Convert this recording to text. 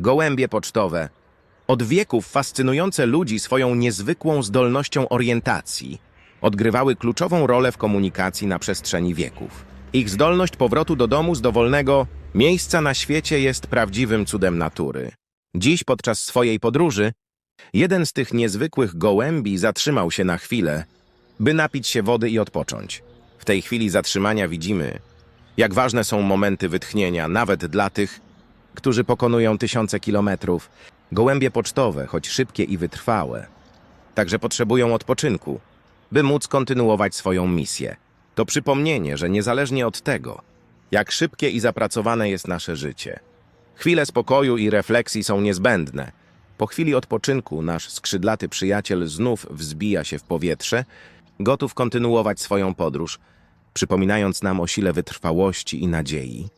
Gołębie pocztowe. Od wieków fascynujące ludzi swoją niezwykłą zdolnością orientacji odgrywały kluczową rolę w komunikacji na przestrzeni wieków. Ich zdolność powrotu do domu z dowolnego miejsca na świecie jest prawdziwym cudem natury. Dziś podczas swojej podróży jeden z tych niezwykłych gołębi zatrzymał się na chwilę, by napić się wody i odpocząć. W tej chwili zatrzymania widzimy, jak ważne są momenty wytchnienia, nawet dla tych, którzy pokonują tysiące kilometrów. Gołębie pocztowe, choć szybkie i wytrwałe, także potrzebują odpoczynku, by móc kontynuować swoją misję. To przypomnienie, że niezależnie od tego, jak szybkie i zapracowane jest nasze życie, chwile spokoju i refleksji są niezbędne. Po chwili odpoczynku nasz skrzydlaty przyjaciel znów wzbija się w powietrze, gotów kontynuować swoją podróż, przypominając nam o sile wytrwałości i nadziei.